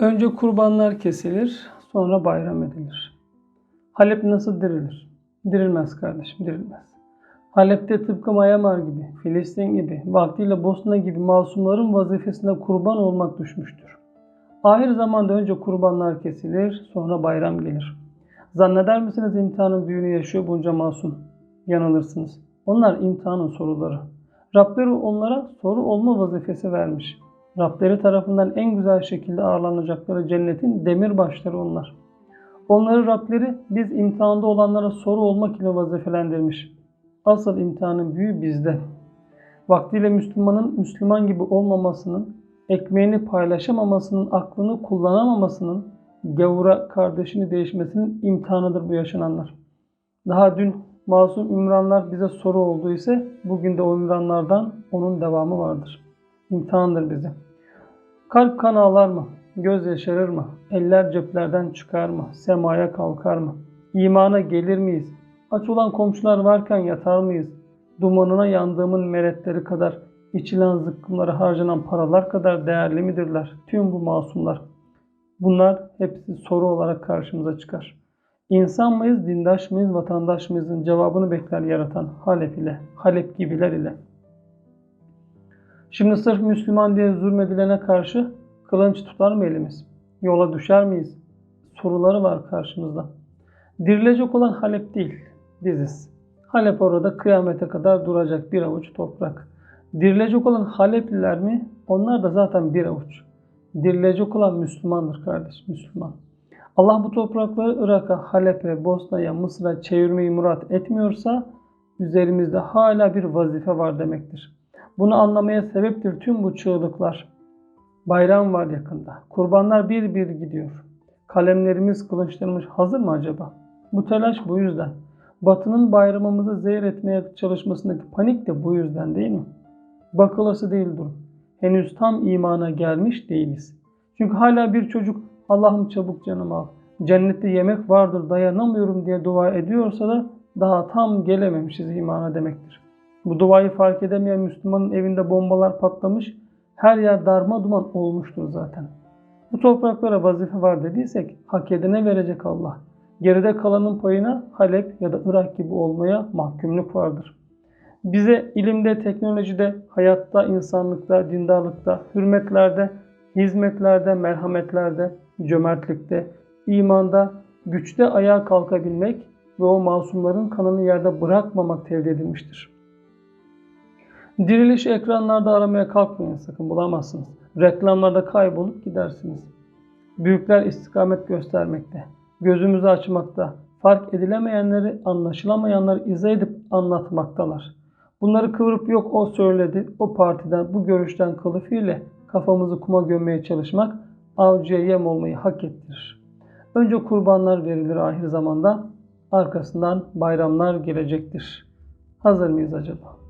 Önce kurbanlar kesilir, sonra bayram edilir. Halep nasıl dirilir? Dirilmez kardeşim, dirilmez. Halep'te tıpkı Myanmar gibi, Filistin gibi, vaktiyle Bosna gibi masumların vazifesine kurban olmak düşmüştür. Ahir zamanda önce kurbanlar kesilir, sonra bayram gelir. Zanneder misiniz imtihanın büyüğünü yaşıyor bunca masum? Yanılırsınız. Onlar imtihanın soruları. Rableri onlara soru olma vazifesi vermiş. Rableri tarafından en güzel şekilde ağırlanacakları cennetin demir başları onlar. Onları Rableri biz imtihanda olanlara soru olmak ile vazifelendirmiş. Asıl imtihanın büyüğü bizde. Vaktiyle Müslümanın Müslüman gibi olmamasının, ekmeğini paylaşamamasının, aklını kullanamamasının, gavura kardeşini değişmesinin imtihanıdır bu yaşananlar. Daha dün masum ümranlar bize soru oldu ise bugün de o ümranlardan onun devamı vardır. İmtihandır bize. Kalp kan ağlar mı? Göz yaşarır mı? Eller ceplerden çıkar mı? Semaya kalkar mı? İmana gelir miyiz? Aç olan komşular varken yatar mıyız? Dumanına yandığımın meretleri kadar, içilen zıkkımlara harcanan paralar kadar değerli midirler tüm bu masumlar? Bunlar hepsi soru olarak karşımıza çıkar. İnsan mıyız, dindaş mıyız, vatandaş mıyızın cevabını bekler yaratan Halep ile, Halep gibiler ile. Şimdi sırf Müslüman diye zulmedilene karşı kılınç tutar mı elimiz? Yola düşer miyiz? Soruları var karşımızda. Dirilecek olan Halep değil, biziz. Halep orada kıyamete kadar duracak bir avuç toprak. Dirilecek olan Halepliler mi? Onlar da zaten bir avuç. Dirilecek olan Müslümandır kardeş, Müslüman. Allah bu toprakları Irak'a, Halep'e, Bosna'ya, Mısır'a çevirmeyi murat etmiyorsa üzerimizde hala bir vazife var demektir. Bunu anlamaya sebeptir tüm bu çığlıklar. Bayram var yakında. Kurbanlar bir bir gidiyor. Kalemlerimiz, kılıçlarımız hazır mı acaba? Bu telaş bu yüzden. Batının bayramımızı zehir etmeye çalışmasındaki panik de bu yüzden değil mi? Bakılası değil durum. Henüz tam imana gelmiş değiliz. Çünkü hala bir çocuk Allah'ım çabuk canımı al. Cennette yemek vardır dayanamıyorum diye dua ediyorsa da daha tam gelememişiz imana demektir. Bu duayı fark edemeyen Müslümanın evinde bombalar patlamış, her yer darma duman olmuştur zaten. Bu topraklara vazife var dediysek hak edene verecek Allah. Geride kalanın payına Halep ya da Irak gibi olmaya mahkumluk vardır. Bize ilimde, teknolojide, hayatta, insanlıkta, dindarlıkta, hürmetlerde, hizmetlerde, merhametlerde, cömertlikte, imanda, güçte ayağa kalkabilmek ve o masumların kanını yerde bırakmamak tevdi edilmiştir. Diriliş ekranlarda aramaya kalkmayın sakın bulamazsınız. Reklamlarda kaybolup gidersiniz. Büyükler istikamet göstermekte, gözümüzü açmakta, fark edilemeyenleri, anlaşılamayanları izah edip anlatmaktalar. Bunları kıvırıp yok o söyledi, o partiden, bu görüşten kılıfıyla kafamızı kuma gömmeye çalışmak avcıya yem olmayı hak ettirir. Önce kurbanlar verilir ahir zamanda, arkasından bayramlar gelecektir. Hazır mıyız acaba?